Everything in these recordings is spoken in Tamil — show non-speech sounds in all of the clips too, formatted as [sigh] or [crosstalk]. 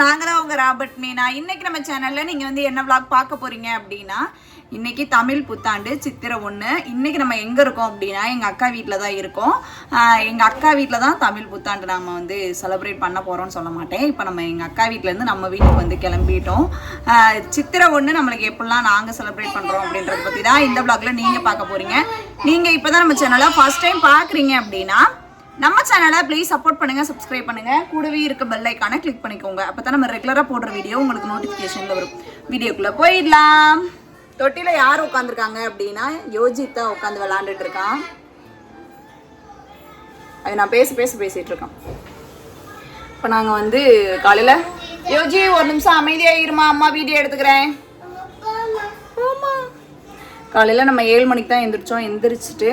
நாங்கள் தான் அவங்க ராபர்ட் மீனா. இன்றைக்கி நம்ம சேனலில் நீங்கள் வந்து என்ன விளாக் பார்க்க போகிறீங்க அப்படின்னா இன்றைக்கி தமிழ் புத்தாண்டு சித்திரை ஒன்று இன்றைக்கி நம்ம எங்கே இருக்கோம் அப்படின்னா எங்கள் அக்கா வீட்டில் தான் இருக்கோம் எங்கள் அக்கா வீட்டில் தான் தமிழ் புத்தாண்டு நம்ம வந்து செலிப்ரேட் பண்ண போகிறோம்னு சொல்ல மாட்டேன். இப்போ நம்ம எங்கள் அக்கா வீட்டிலேருந்து நம்ம வீட்டுக்கு வந்து கிளம்பிட்டோம். சித்திரை ஒன்று நம்மளுக்கு எப்படிலாம் நாங்கள் செலிப்ரேட் பண்ணுறோம் அப்படின்றத பற்றி தான் இந்த விளாகில் நீங்கள் பார்க்க போகிறீங்க நீங்கள் இப்போ தான் நம்ம சேனலை ஃபர்ஸ்ட் டைம் பார்க்குறீங்க அப்படின்னா நம்ம சேனலை ப்ளீஸ் சப்போர்ட் பண்ணுங்க சப்ஸ்கிரைப் பண்ணுங்க. கூடவே இருக்க பெல் ஐக்கானை கிளிக் பண்ணிக்கோங்க. அப்பதான் நம்ம ரெகுலரா போடுற வீடியோ உங்களுக்கு நோட்டிஃபிகேஷன்ல வரும். வீடியோக்குள்ள போயிடலாம். தொட்டில யார் உட்காந்துருக்காங்க அப்படின்னா யோஜித் தான் உட்காந்து விளாண்டுட்டு இருக்கான். அது நான் பேச பேச பேசிட்டு இருக்கேன். இப்போ நாங்கள் வந்து காலையில் யோஜி ஒரு நிமிஷம் அமைதியாக இருமா அம்மா வீடியோ எடுத்துக்கிறேன். காலையில் நம்ம ஏழு மணிக்கு தான் எந்திரிச்சோம். எந்திரிச்சிட்டு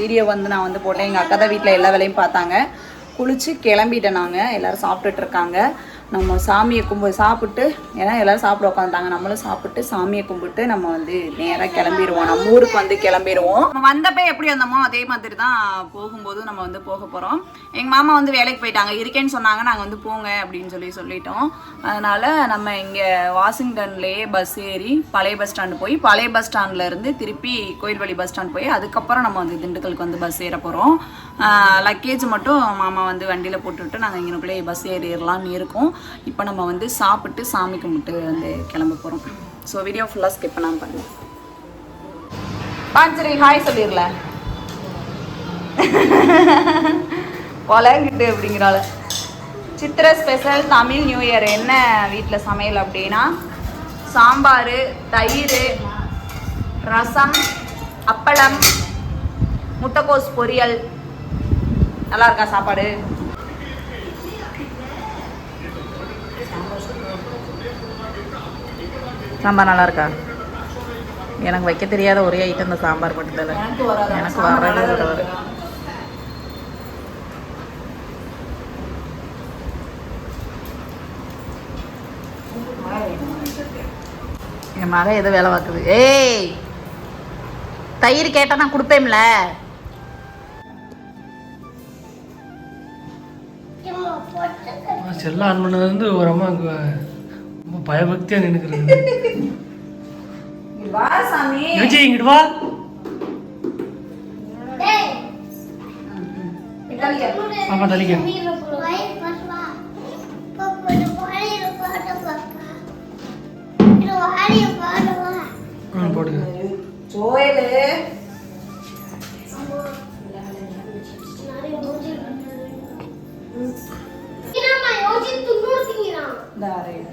வீடியோ வந்து நான் வந்து போட்டேன். எங்கள் அக்கா தான் வீட்டில் எல்லா வேலையும் பார்த்தாங்க. குளித்து கிளம்பிட்டேன் நாங்கள் எல்லோரும் சாப்பிட்டுட்டு இருக்காங்க. நம்ம சாமியை கும்பிட்டு சாப்பிட்டு ஏன்னா எல்லாரும் சாப்பிட உட்காந்துட்டாங்க நம்மளும் சாப்பிட்டு சாமியை கும்பிட்டு நம்ம வந்து நேராக கிளம்பிடுவோம் நம்ம ஊருக்கு வந்து கிளம்பிடுவோம் நம்ம வந்தப்ப எப்படி வந்தோமோ அதே மாதிரி தான் போகும்போது நம்ம வந்து போக போகிறோம் எங்கள் மாமா வந்து வேலைக்கு போயிட்டாங்க. இருக்கேன்னு சொன்னாங்க. நாங்கள் வந்து போங்க அப்படின்னு சொல்லி சொல்லிட்டோம். அதனால் நம்ம இங்கே வாஷிங்டன்லேயே பஸ் ஏறி பழைய பஸ் ஸ்டாண்டு போய் பழைய பஸ் ஸ்டாண்ட்ல இருந்து திருப்பி கோயில்வழி பஸ் ஸ்டாண்ட் போய் அதுக்கப்புறம் நம்ம வந்து திண்டுக்கலுக்கு வந்து பஸ் ஏற போகிறோம் லக்கேஜ் மட்டும் மாமா வந்து வண்டியில் போட்டுவிட்டு நாங்கள் இங்கனுக்குள்ளே பஸ் ஏறிடலான்னு இருக்கோம். இப்போ நம்ம வந்து சாப்பிட்டு சாமி கும்பிட்டு வந்து கிளம்ப போகிறோம் ஸோ வீடியோ ஃபுல்லாக ஸ்கிப் பண்ணாமல் ஆ பாஞ்சரி ஹாய் சொல்லிடல பொலங்கிட்டு அப்படிங்கிறாள். Chithirai special Tamil new year என்ன வீட்டில் சமையல் அப்படின்னா? சாம்பார் தயிர் ரசம் அப்பளம் முட்டைக்கோஸ் பொரியல் நல்லா இருக்கா சாப்பாடு? சாம்பார் நல்லா இருக்கா? எனக்கு வைக்க தெரியாத ஒரே ஐட்டம் இந்த சாம்பார் மட்டும்தான் எனக்கு. இருக்கா? என் மகன் ஏதோ வேலை பார்க்குது. ஏய் தயிர் கேட்டால் நான் கொடுப்பேன்ல. செல்லம் ஆன் பண்ணதுலேருந்து ஒரு அம்மா அங்கே ரொம்ப பயபக்தியாக நின்றுக்கிறது இங்க வா சாமி. யோஜி இங்கிட்டு வா. பாப்பா தலிக்க ம். போட்டுக்க ധാരയും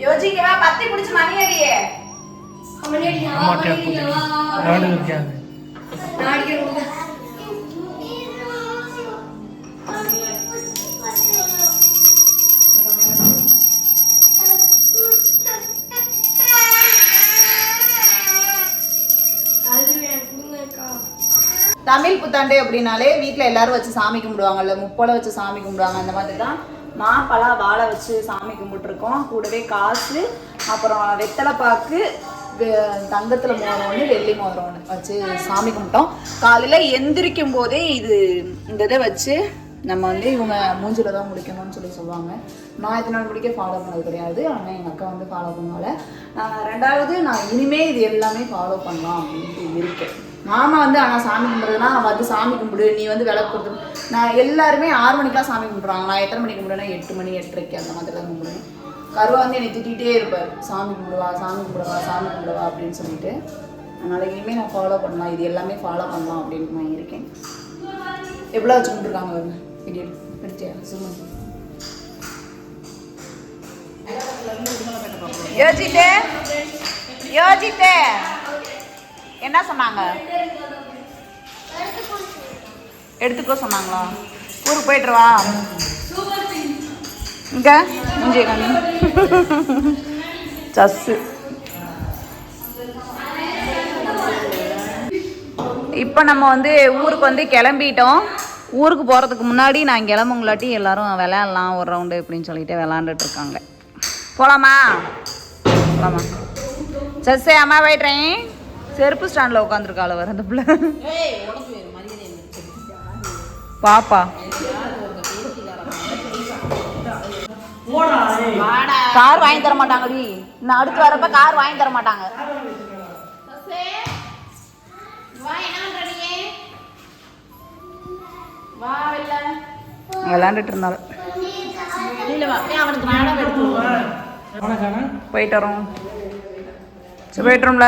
யோஜிக்கு வா பத்தி பிடிச்சு மணி அடியே அம்மாட்டியா கூட்டிட்டு விளையாண்டு இருக்காங்க தமிழ் புத்தாண்டு அப்படின்னாலே வீட்டில் எல்லாரும் வச்சு சாமி கும்பிடுவாங்கல்ல முப்பலை வச்சு சாமி கும்பிடுவாங்க. அந்த மாதிரி தான் மாப்பழா வாழை வச்சு சாமி கும்பிட்டுருக்கோம். கூடவே காசு அப்புறம் வெத்தலை பாக்கு தங்கத்தில் மோதிரம் ஒன்று வெள்ளி மோதிரம் ஒன்று வச்சு சாமி கும்பிட்டோம். காலையில் எந்திரிக்கும் போதே இது இந்த இதை வச்சு நம்ம வந்து இவங்க மூஞ்சில தான் முடிக்கணும்னு சொல்லி சொல்லுவாங்க. நான் எத்தனை நாள் முடிக்க ஃபாலோ பண்ணது கிடையாது. ஆனால் எங்கள் அக்கா வந்து ஃபாலோ பண்ணுவாங்க. ரெண்டாவது நான் இனிமே இது எல்லாமே ஃபாலோ பண்ணலாம் அப்படின்ட்டு இருக்கேன். மாமா வந்து ஆனால் சாமி கும்பிட்றதுனா வந்து சாமி கும்பிடு நீ வந்து விளக்கு கொடுத்து நான் எல்லாருமே ஆறு மணிக்கெலாம் சாமி கும்பிட்றாங்க நான் எத்தனை மணிக்கு கும்பிடுவேன்னா எட்டு மணி எட்டரைக்கு அந்த மாதிரி தான் கும்பிடுவேன். கருவா வந்து என்னை திட்டிகிட்டே இருப்பார். சாமி கும்பிடுவா சாமி கும்பிடுவா சாமி கும்பிடுவா அப்படின்னு சொல்லிட்டு. அதனால் இனிமேல் நான் ஃபாலோ பண்ணலாம். இது எல்லாமே ஃபாலோ பண்ணலாம் அப்படின்னு நான் இருக்கேன். எவ்வளோ வச்சு கும்பிட்டுருக்காங்க வீடியோ எடுத்தியா? சும்மா. யோசித்தே யோசித்தே. என்ன சொன்னாங்க? எடுத்துக்கோ சொன்னாங்களா? ஊருக்கு போயிட்டு வா. இங்கே? இங்கே கண்ணு சஸ்ஸு இப்போ நம்ம வந்து ஊருக்கு வந்து கிளம்பிட்டோம். ஊருக்கு போகிறதுக்கு முன்னாடி நான் கிளம்புங்களாட்டி எல்லோரும் விளையாடலாம் ஒரு ரவுண்டு அப்படின்னு சொல்லிட்டு விளாண்டுட்டு இருக்காங்க. போகலாமா போகலாமா சஸ்ஸே அம்மா போய்ட்றேன் செருப்பு ஸ்டாண்டில் உட்காந்துருக்காள் வர அந்த பிள்ளை. பாப்பா. கார் வாங்கி தர மாட்டாங்கடி. நான் அடுத்து வரப்ப கார் வாங்கி தர மாட்டாங்க. விளையாண்டுட்டு இருந்தாலும் போயிட்டு வரோம். சரி போயிட்டு வரோம்ல.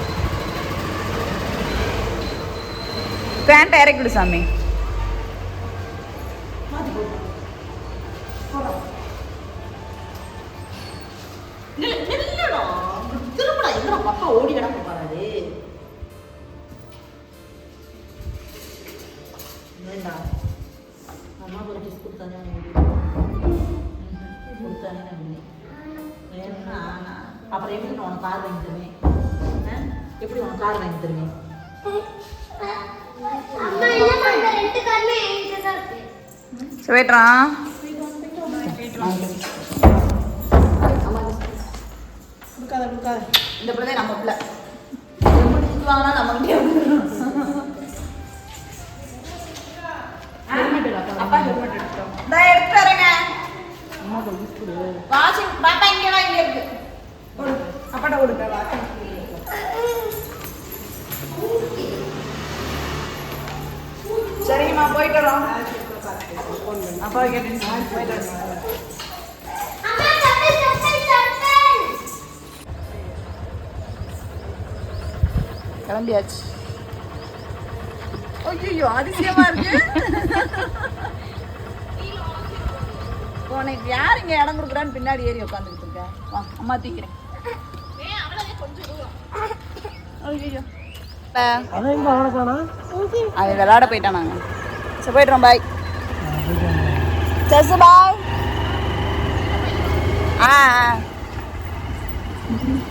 பேண்ட் இறக்கிடு சாமி ஓடி கொடுக்காத இந்த பிள்ளை. நம்ம பிள்ளை எப்படி திட்டுவாங்கன்னா நம்மகிட்டே அப்பா ஹெல்மெட் எடுத்துட்டோம் நான் எடுத்து வாஷிங் பாப்பா இங்க வா இங்க இருக்கு. அப்பாட்ட கொடுக்க வாசல் சரிங்கம்மா போயிட்டு வரோம். அப்பா கேட்டு கிளம்பியாச்சு. ஐயோ அதிசயமா இருக்கு. உனக்கு யார் இங்க இடம் கொடுக்குறான்னு பின்னாடி ஏறி உட்காந்துக்கிட்டு இருக்க? வா அம்மா தூக்கிறேன். அவனை விளையாட போயிட்டான் நாங்க. சரி போயிட்டுறோம் பாய் சசு பாய் ஆ.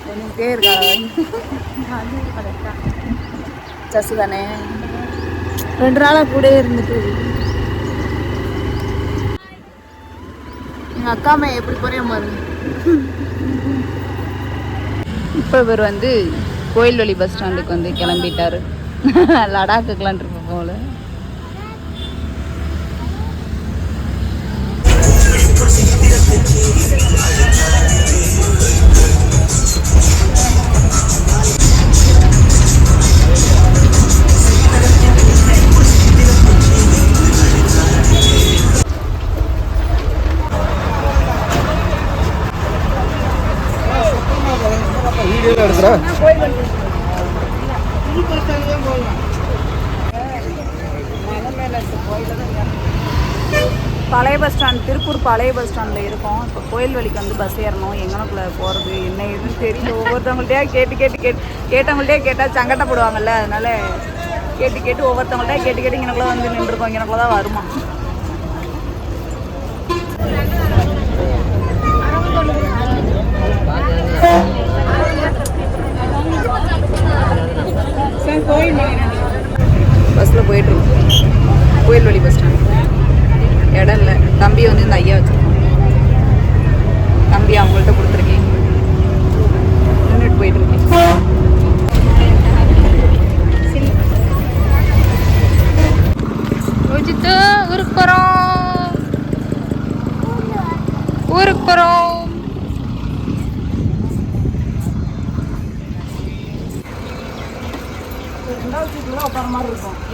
சொல்லிக்கிட்டே இருக்கா? சசு தானே ரெண்டு நாளாக கூட இருந்துட்டு. எங்கள் அக்கா அம்மா எப்படி போறேன் பாருங்க இப்போ இவர் வந்து கோயில்வழி பஸ் ஸ்டாண்டுக்கு வந்து கிளம்பிட்டாரு. [laughs] லடாக்குக்கெலாம் ட்ரிப்பு போகல பழைய பஸ் ஸ்டாண்ட் திருப்பூர் பழைய பஸ் ஸ்டாண்டில் இருக்கோம். இப்போ கோயில்வழிக்கு வந்து பஸ் ஏறணும். எங்கனக்குள்ளே போகிறது என்ன ஏதுன்னு தெரியல. ஒவ்வொருத்தவங்கள்ட்டயா கேட்டு கேட்டு கேட்டு கேட்டவங்கள்ட்டே கேட்டால் சங்கடப்படுவாங்கல்ல அதனால கேட்டு கேட்டு ஒவ்வொருத்தவங்கள்ட்டயா கேட்டு கேட்டு இங்கனக்குள்ள வந்து நின்றுருக்கோம். இங்கனக்குள்ள தான் வருமா பஸ்ஸில் போயிட்டுருக்கோம் கோயில்வழி பஸ் ஸ்டாண்ட் இடம் இல்லை தம்பி வந்து இந்த ஐயா வச்சுருக்கோம் தம்பி அவங்கள்ட்ட கொடுத்துருக்கேன். நின்றுட்டு போயிட்டு இருக்கேன் ரோஜித்து ஊருக்கு போகிறோம் ஊருக்கு போகிறோம்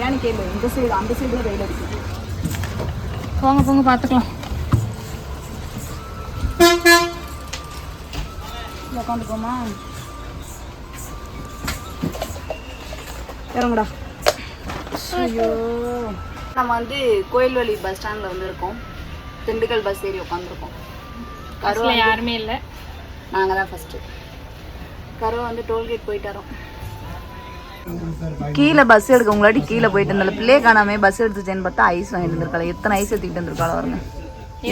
ஏன்னு கேளு இந்த சைடு அந்த சைடுல வெயில் அடிக்குது. போங்க போங்க பார்த்துக்கலாம். உட்காந்துக்கோமா இறங்குடா. ஐயோ. நம்ம வந்து கோயில்வழி பஸ் ஸ்டாண்டில் வந்து இருக்கோம் திண்டுக்கல் பஸ் ஏறி உட்காந்துருக்கோம் கருவா யாருமே இல்லை. நாங்கள் தான் ஃபஸ்ட்டு கருவா வந்து டோல்கேட் போயிட்டு வரோம். கீழே பஸ் எடுக்க உங்களாட்டி கீழே போயிட்டு இருந்தால பிள்ளைய காணாம பஸ் எடுத்துச்சேன்னு பார்த்தா ஐஸ் வாங்கிட்டு இருந்திருக்காள் எத்தனை ஐஸ் எடுத்துக்கிட்டு இருந்திருக்காள்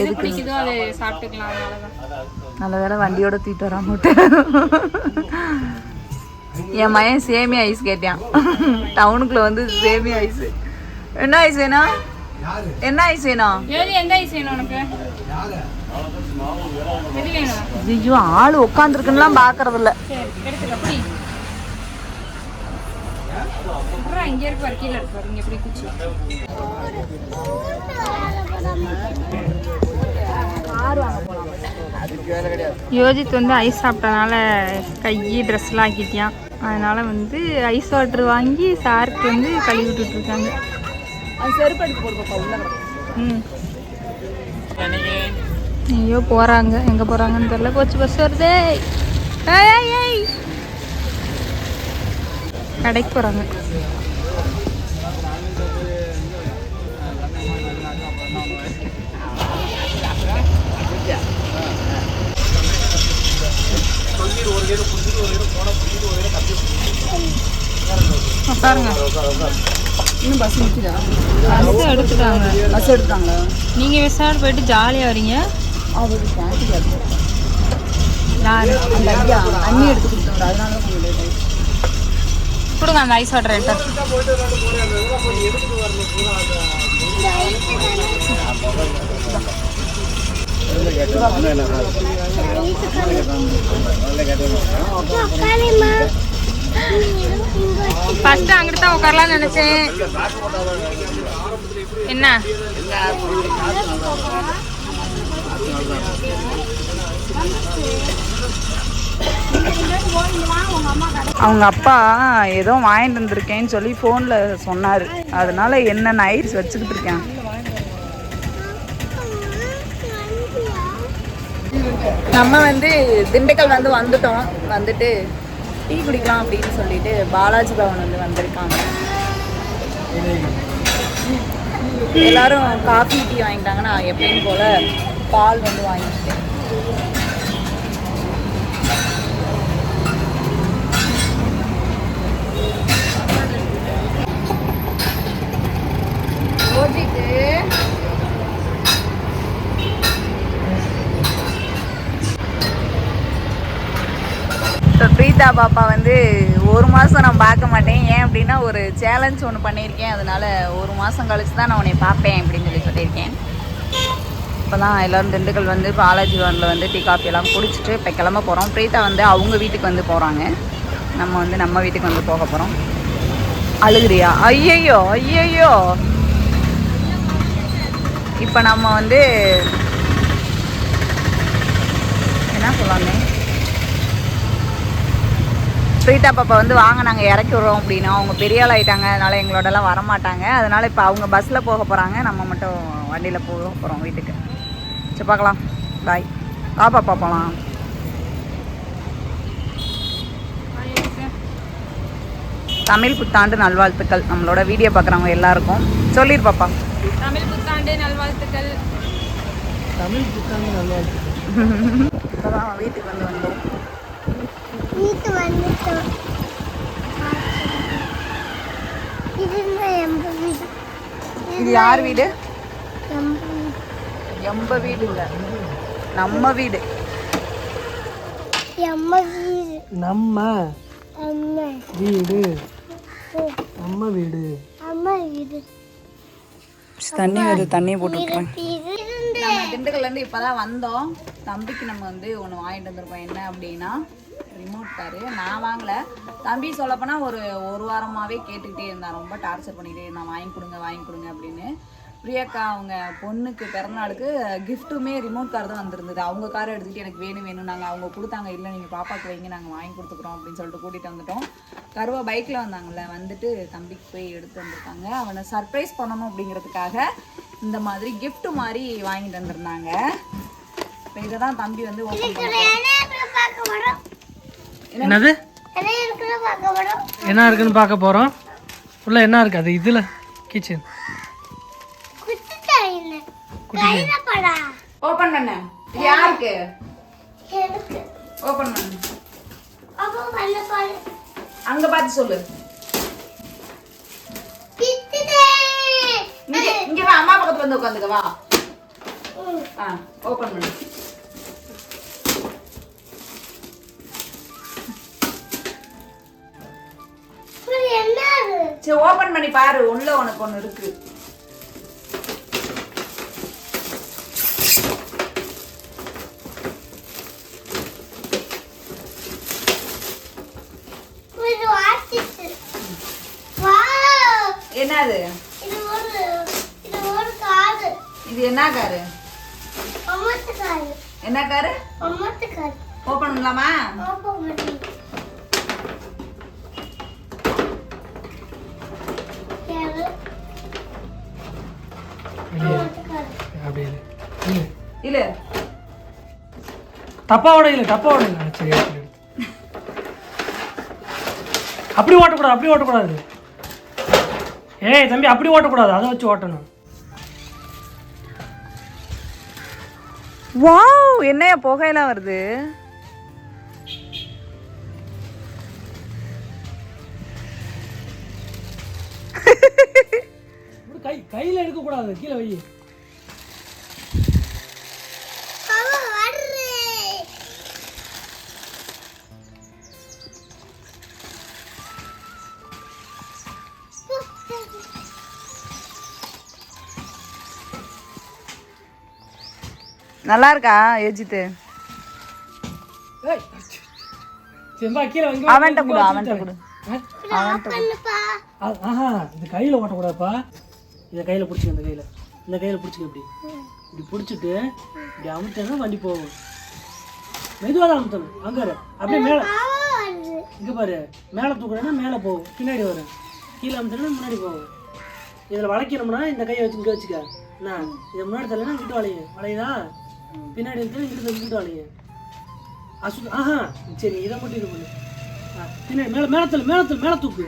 எதுக்கு? நல்ல வேளை வண்டியோட தூக்கிட்டு வராம என் மயன் சேமியா ஐஸ் கேட்டான். டவுனுக்குள்ள வந்து சேமியா ஐஸ் என்ன ஐஸ் வேணும்? என்ன ஐஸ் வேணும்? ஐயோ ஆளு உட்காந்துருக்குன்னுலாம் பாக்குறது இல்ல யோஜித் வந்து ஐஸ் சாப்பிட்டனால கை ட்ரெஸ்லாம் ஆக்கிட்டியான் அதனால வந்து ஐஸ் வாட்டர் வாங்கி சாருக்கு வந்து கழுவி விட்டுட்டு இருக்காங்க. ம். ஐயோ போறாங்க. எங்க போறாங்கன்னு தெரியல. போச்சு பஸ் வருதே. ஏய், ஏய், ஏய். கடைக்கு போறாங்க. உட்காருங்க இன்னும் பஸ் நிற்குதா பஸ் எடுத்துட்டாங்க. பஸ் எடுத்தாங்களா நீங்க விசாடு போயிட்டு ஜாலியா வரீங்க. அவரு கேட்டு யாரு? அந்த ஐயா தண்ணி எடுத்து கொடுத்தாங்க அதனால தான் கொடுங்க அந்த ஐஸ் வாட்டர் எடுத்து. ஃபர்ஸ்ட் அங்கிட்டு தான் உட்காரலாம்னு நினைச்சேன். என்ன? அவங்க அப்பா ஏதோ வாங்கிட்டு வந்திருக்கேன்னு சொல்லி ஃபோனில் சொன்னார். அதனால என்னென்ன ஐஸ் வச்சுக்கிட்டு இருக்கேன். நம்ம வந்து திண்டுக்கல் வந்து வந்துட்டோம். வந்துட்டு டீ குடிக்கலாம் அப்படின்னு சொல்லிட்டு பாலாஜி பவன் வந்து வந்திருக்காங்க. எல்லாரும் காஃபி டீ வாங்கிட்டாங்கன்னா எப்பயும் போல பால் வந்து வாங்கிட்டேன் இப்போ பிரீதா பாப்பா வந்து ஒரு மாதம் நான் பார்க்க மாட்டேன். ஏன் அப்படின்னா ஒரு சேலஞ்ச் ஒன்று பண்ணியிருக்கேன். அதனால ஒரு மாதம் கழிச்சு தான் நான் உன்னை பார்ப்பேன் அப்படின்னு சொல்லி சொல்லியிருக்கேன். இப்போ தான் எல்லோரும் திண்டுக்கல் வந்து பாலாஜி பவனில் வந்து டீ காஃபி எல்லாம் குடிச்சிட்டு இப்போ கிளம்ப போகிறோம் பிரீதா வந்து அவங்க வீட்டுக்கு வந்து போகிறாங்க நம்ம வந்து நம்ம வீட்டுக்கு வந்து போக போகிறோம் அழுகுறியா? ஐயையோ ஐயையோ. இப்போ நம்ம வந்து என்ன சொல்லாங்க பிரீதா பாப்பா வந்து வாங்க நாங்கள் இறக்கி விடுறோம் அப்படின்னா அவங்க பெரிய ஆள் ஆயிட்டாங்க அதனால எங்களோடலாம் வரமாட்டாங்க. அதனால இப்போ அவங்க பஸ்ஸில் போக போகிறாங்க நம்ம மட்டும் வண்டியில் போக போகிறோம் வீட்டுக்கு. சரி பார்க்கலாம் பாய் வா பாப்பா போகலாம் தமிழ் புத்தாண்டு நல்வாழ்த்துக்கள். நம்மளோட வீடியோ பார்க்குறவங்க எல்லாருக்கும். சொல்லிரு பாப்பா. தமிழ் புத்தாண்டு நல்வாழ்த்துக்கள். தமிழ் புத்தாண்டு இப்போதான் வீட்டுக்கு வந்து வந்தோம் வீட்டு வந்துட்டோம். இது எம்ப வீடு? இது யார் வீடு? எம்ப வீடு? எம்ப வீடு இல்லை. நம்ம வீடு. எம்ம வீடு. நம்ம வீடு. நம்ம வீடு. அம்மா வீடு. தண்ணி வருது தண்ணி போட்டு இது நம்ம திண்டுக்கல்லேருந்து இப்போ தான் வந்தோம். தம்பிக்கு நம்ம வந்து ஒன்று வாங்கிட்டு வந்திருக்கோம். என்ன அப்படின்னா ரிமோட் காரு நான் வாங்கலை. தம்பி சொல்லப்போனால் ஒரு ஒரு வாரமாகவே கேட்டுக்கிட்டே இருந்தான். ரொம்ப டார்ச்சர் பண்ணிக்கிட்டே இருந்தான். வாங்கி கொடுங்க வாங்கி கொடுங்க அப்படின்னு. பிரியாக்கா அவங்க பொண்ணுக்கு பிறந்தநாளுக்கு கிஃப்ட்டுமே ரிமோட் கார் தான் வந்திருந்தது. அவங்க காரை எடுத்துகிட்டு எனக்கு வேணும் வேணும். நாங்கள் அவங்க கொடுத்தாங்க. இல்லை நீங்கள் பாப்பாக்கு வைங்க நாங்கள் வாங்கி கொடுத்துக்குறோம் அப்படின்னு சொல்லிட்டு கூட்டிகிட்டு வந்துட்டோம். கருவா பைக்கில் வந்தாங்கள்ல வந்துட்டு தம்பிக்கு போய் எடுத்து வந்திருக்காங்க. அவனை சர்ப்ரைஸ் பண்ணணும் அப்படிங்கிறதுக்காக இந்த மாதிரி கிஃப்ட்டு மாதிரி வாங்கிட்டு வந்திருந்தாங்க. இப்போ இதை தான் தம்பி வந்து ஓப்பன் பார்க்க வரோம் என்னது? என்ன இருக்குன்னு பார்க்க வரோம் என்ன இருக்குன்னு பார்க்க போகிறோம் உள்ள என்ன இருக்கு? அது இதில் கிச்சன் ஓப்பன் பண்ண. யாருக்கு? ஓப்பன் பண்ணு. அங்க பார்த்து சொல்லு. இங்க இங்க வா அம்மா பக்கத்துல வந்து உட்காந்துக்க வா. ஆ ஓப்பன் பண்ணு. சரி ஓப்பன் பண்ணி பாரு. உள்ள உனக்கு ஒண்ணு இருக்கு. என்னது? இது என்ன காரு? என்ன காரு? ஓப்பன் பண்ணலாமா ஓப்பன் பண்ணி யாரு அம்மத்து காது அப்படி இல்லை இல்லை. டப்பாவோட இல்லை டப்பாவோட இல்லை. சரி. அப்படி ஓட்டக்கூடாது அப்படி ஓட்டக்கூடாது. ஏய் தம்பி அப்படி ஓட்டக்கூடாது. அதை வச்சு ஓட்டணும். வாவ் என்னையா புகையெல்லாம் வருது? கை கையில் எடுக்கக்கூடாது கீழே வை. நல்லா இருக்கா வைங்க அவன்கிட்ட கொடு அவன்கிட்ட கொடு. ஆஹா இது கையில் ஓட்டக்கூடாதுப்பா. இதை கையில் பிடிச்சிக்க இந்த கையில். இந்த கையில் பிடிச்சிக்க இப்படி. இப்படி பிடிச்சிட்டு இப்படி அமுத்தனா வண்டி போகும். மெதுவாக தான் அமுத்தணும். அங்கே. அப்படியே மேலே. இங்கே பாரு. மேலே தூக்குறேன்னா மேலே போகும். பின்னாடி வரும் கீழே அமுத்தினா முன்னாடி போகும். இதில் வளைக்கணும்னா இந்த கையை வச்சு இங்கே வச்சுக்க. என்ன? இதை முன்னாடி தரலன்னா இங்கிட்டு வளையுங்க வளையுதா? பின்னாடி இருந்து இங்கிட்டு வளையுங்க அசு ஆஹா சரி இதை மட்டும் இது பண்ணு. ஆ, பின்னாடி மேலே மேலே தள்ளு மேலே தூக்கு.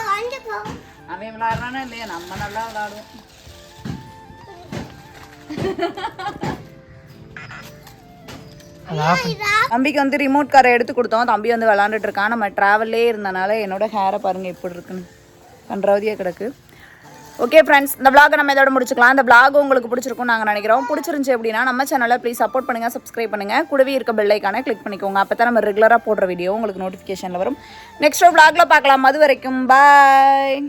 வண்டி போ. அவன் விளையாடுறானா இல்லையா நம்ம நல்லா விளையாடுவோம் இதா [laughs] தம்பிக்கு வந்து ரிமோட் காரை எடுத்து கொடுத்தோம். தம்பி வந்து விளாண்டுட்டு இருக்கான். நம்ம ட்ராவல்லே இருந்தனால என்னோட ஹேரை பாருங்க எப்படி இருக்குன்னு. கன்றாவதியாக கிடக்கு. ஓகே ஃப்ரெண்ட்ஸ் இந்த vlog நம்ம இதோட முடிச்சுக்கலாம். இந்த vlog உங்களுக்கு பிடிச்சிருக்கும் நாங்கள் நினைக்கிறோம். பிடிச்சிருந்துச்சி அப்படின்னா நம்ம சேனலை ப்ளீஸ் சப்போர்ட் பண்ணுங்கள் சப்ஸ்கிரைப் பண்ணுங்கள் கூடவே இருக்க பெல்லைக்கான கிளிக் பண்ணிக்கோங்க. அப்போ தான் நம்ம ரெகுலராக போடுற வீடியோ உங்களுக்கு நோட்டிஃபிகேஷனில் வரும். நெக்ஸ்ட் vlogல பார்க்கலாம். அது வரைக்கும் பாய்